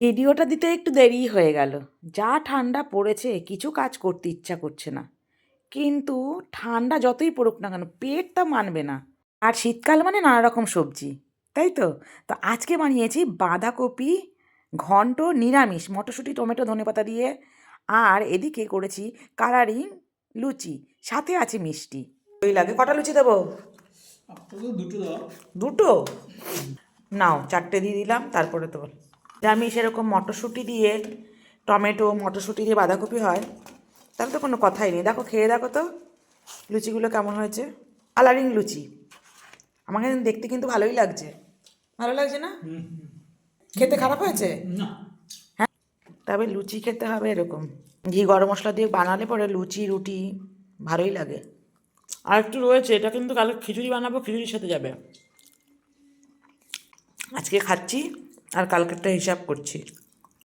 ভিডিওটা দিতে একটু দেরি হয়ে গেল। যা ঠান্ডা পড়েছে কিছু কাজ করতে ইচ্ছা করছে না। কিন্তু ঠান্ডা যতই পড়ুক না কেন পেটটা মানবে না। আর শীতকাল মানে নানা রকম সবজি তাই তো? তো আজকে বানিয়েছি বাঁধাকপি ঘন্ট নিরামিষ মটরশুঁটি টমেটো ধনেপাতা দিয়ে। আর এদিকে করেছি কালারিং লুচি সাথে আছে মিষ্টি। ওই লাগে কটা লুচি দেবো? দুটো দুটো? নাও চারটে দিয়ে দিলাম তারপরে তো আমি সেরকম মটরশুঁটি দিয়ে টমেটো মটরশুঁটি দিয়ে বাঁধাকপি হয় তাহলে তো কোনো কথাই নেই। দেখো খেয়ে দেখো তো লুচিগুলো কেমন হয়েছে। কালারিং লুচি। আমাকে দেখতে কিন্তু ভালোই লাগছে। ভালো লাগছে না? খেতে খারাপ হয়েছে? হ্যাঁ? তবে লুচি খেতে হবে এরকম। ঘি গরম মশলা দিয়ে বানালে পরে লুচি রুটি ভালোই লাগে। আর একটু রয়েছে এটা কিন্তু কালকে খিচুড়ি বানাবো খিচুড়ির সাথে যাবে। আজকে খাচ্ছি। আর কালকেরটা হিসাব করছি।